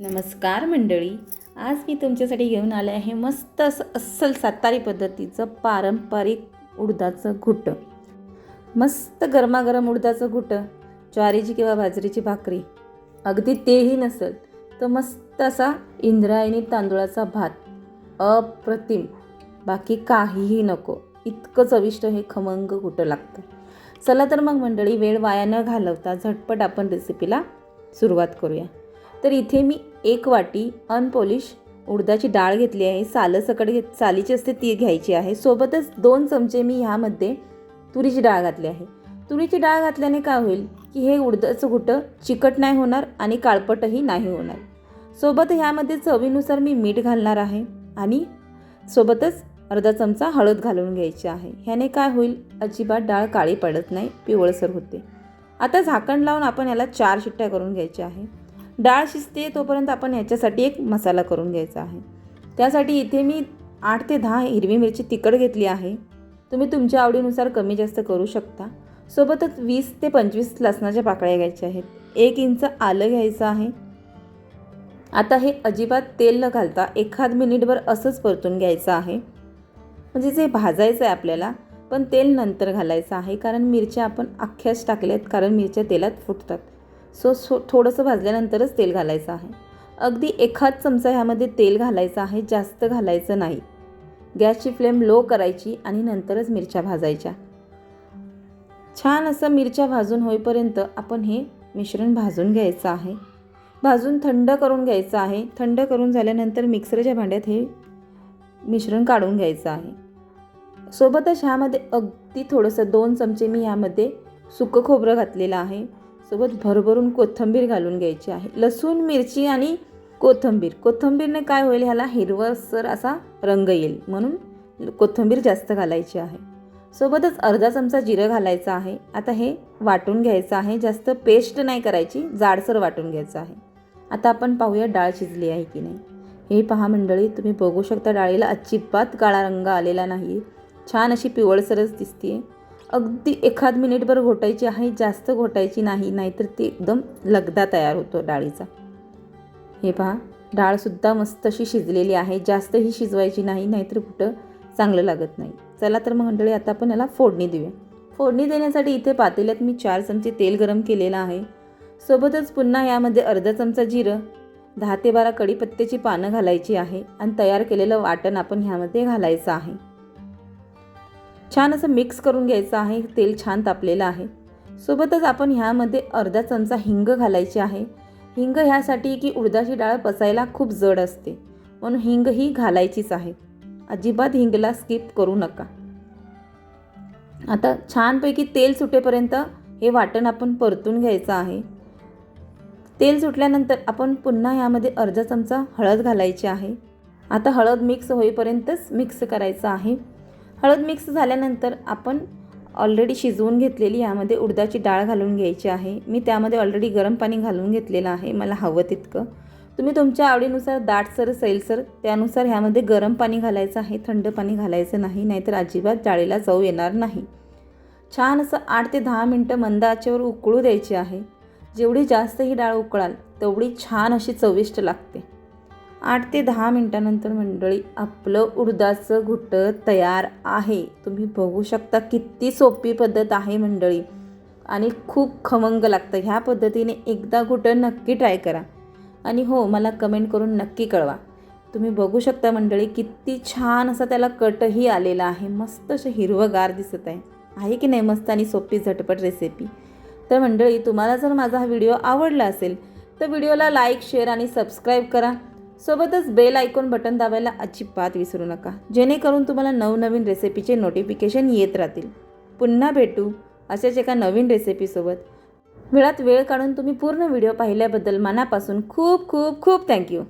नमस्कार मंडळी. आज मी तुमच्यासाठी घेऊन आले आहे मस्त असं अस्सल सातारी पद्धतीचं पारंपरिक उडदाचं घुटं. मस्त गरमागरम उडदाचं घुटं ज्वारीची किंवा बाजरीची भाकरी. अगदी तेही नसेल तर मस्त असा इंद्रायणी तांदूळाचा भात. अप्रतिम. बाकी काहीही नको. इतकं चविष्ट हे खमंग घुटं लागतं. चला तर मग मंडळी वेळ वाया न घालवता झटपट आपण रेसिपीला सुरुवात करूया. तर इथे मी एक वाटी अनपॉलिश उडदाची डाळ घेतली आहे. सालसकट घेत सालीची असते ती घ्यायची आहे. सोबतच दोन चमचे मी ह्यामध्ये तुरीची डाळ घातली आहे. तुरीची डाळ घातल्याने काय होईल की हे उडदाचं घुटं चिकट नाही होणार आणि काळपटही नाही होणार. सोबत ह्यामध्ये चवीनुसार मी मीठ घालणार आहे आणि सोबतच अर्धा चमचा हळद घालून घ्यायची आहे. ह्याने काय होईल? अजिबात डाळ काळी पडत नाही पिवळसर होते. आता झाकण लावून आपण याला चार शिट्ट्या करून घ्यायच्या आहे. डाळ शिजते तोपर्यंत आपण ह्याच्यासाठी एक मसाला करून घ्यायचा आहे. त्यासाठी इथे मी आठ ते दहा हिरवी मिरची तिखट घेतली आहे. तुम्ही तुमच्या आवडीनुसार कमी जास्त करू शकता. सोबतच वीस ते पंचवीस लसणाच्या पाकळ्या घ्यायच्या आहेत. एक इंच आलं घ्यायचं आहे. आता हे अजिबात तेल न घालता एखाद मिनिटभर असंच परतून घ्यायचं आहे. म्हणजे जे भाजायचं आहे आपल्याला पण तेल नंतर घालायचं आहे कारण मिरच्या आपण अख्ख्याच टाकल्यात कारण मिरच्या तेलात फुटतात. सो सो थोडंसं भाजल्यानंतरच तेल घालायचं आहे. अगदी एखाद चमचा ह्यामध्ये तेल घालायचं आहे जास्त घालायचं नाही. गॅसची फ्लेम लो करायची आणि नंतरच मिरच्या भाजायच्या. छान असं मिरच्या भाजून होईपर्यंत आपण हे मिश्रण भाजून घ्यायचं आहे. भाजून थंड करून घ्यायचं आहे. थंड करून झाल्यानंतर मिक्सरच्या भांड्यात हे मिश्रण काढून घ्यायचं आहे. सोबतच ह्यामध्ये अगदी थोडंसं दोन चमचे मी ह्यामध्ये सुकं खोबरं घातलेलं आहे. सोबत भरभरून कोथिंबीर घालून घ्यायची आहे. लसूण मिरची आणि कोथिंबीर. कोथिंबीरने काय होईल? ह्याला हिरवसर असा रंग येईल. म्हणून कोथिंबीर जास्त घालायची आहे. सोबतच अर्धा चमचा जिरं घालायचं आहे. आता हे वाटून घ्यायचं आहे. जास्त पेस्ट नाही करायची. जाडसर वाटून घ्यायचं आहे. आता आपण पाहूया डाळ शिजली आहे की नाही. हे पहा मंडळी तुम्ही बघू शकता डाळीला अजिबात काळा रंग आलेला नाही छान अशी पिवळसरच दिसते अगदी एखाद मिनिटभर घोटायची आहे जास्त घोटायची नाही नाहीतर ती एकदम लगदा तयार होतो डाळीचा. हे पहा डाळसुद्धा मस्त अशी शिजलेली आहे जास्तही शिजवायची नाही नाहीतर कुठं चांगलं लागत नाही. चला तर मग मंडळी आता आपण याला फोडणी देऊया. फोडणी देण्यासाठी इथे पातेल्यात मी चार चमचे तेल गरम केलेलं आहे. सोबतच पुन्हा यामध्ये अर्धा चमचा जिरं दहा ते बारा कढीपत्त्याची पानं घालायची आहे आणि तयार केलेलं वाटण आपण ह्यामध्ये घालायचं आहे. छान असं मिक्स करून घ्यायचं आहे तेल छान तापलेलं आहे. सोबतच आपण ह्यामध्ये अर्धा चमचा हिंग घालायची आहे. हिंग ह्यासाठी की उडदाची डाळ पचायला खूप जड असते म्हणून हिंग ही घालायचीच आहे. अजिबात हिंगला स्किप करू नका. आता छानपैकी तेल सुटेपर्यंत हे वाटण आपण परतून घ्यायचं आहे. तेल सुटल्यानंतर आपण पुन्हा ह्यामध्ये अर्धा चमचा हळद घालायची आहे. आता हळद मिक्स होईपर्यंतच मिक्स करायचं आहे. हळद मिक्स झाल्यानंतर आपण ऑलरेडी शिजवून घेतलेली यामध्ये उडदाची डाळ घालून घ्यायची आहे. मी त्यामध्ये ऑलरेडी गरम पाणी घालून घेतलेलं आहे. मला हवं तितकं. तुम्ही तुमच्या आवडीनुसार दाटसर सैलसर त्यानुसार ह्यामध्ये गरम पाणी घालायचं आहे थंड पाणी घालायचं नाही नाहीतर अजिबात डाळीला जाऊ येणार नाही. छान असं आठ ते दहा मिनटं मंद आचेवर उकळू द्यायची आहे. जेवढी जास्त ही डाळ उकळाल तेवढी छान अशी चविष्ट लागते. आठ ते दहा मिनटानंतर मंडळी आपलं उडदाचं घुटं तयार आहे. तुम्ही बघू शकता किती सोपी पद्धत आहे मंडळी. आणि खूप खमंग लागतं. ह्या पद्धतीने एकदा घुटं नक्की ट्राय करा. आणि हो मला कमेंट करून नक्की कळवा. तुम्ही बघू शकता मंडळी किती छान असा त्याला कटही आलेला आहे. मस्त असं हिरवंगार दिसत आहे. आहे की नाही मस्त आणि सोपी झटपट रेसिपी तर मंडळी तुम्हाला जर माझा हा व्हिडिओ आवडला असेल तर व्हिडिओला लाईक शेअर आणि सबस्क्राईब करा. सोबतच बेल आयकॉन बटन दाबायला अजिबात विसरू नका. जेणेकरून तुम्हाला नवनवीन रेसिपीचे नोटिफिकेशन येत राहतील. पुन्हा भेटू अशाच एका नवीन रेसिपीसोबत वेळात वेळ काढून तुम्ही पूर्ण व्हिडिओ पाहिल्याबद्दल मनापासून खूप खूप खूप थँक्यू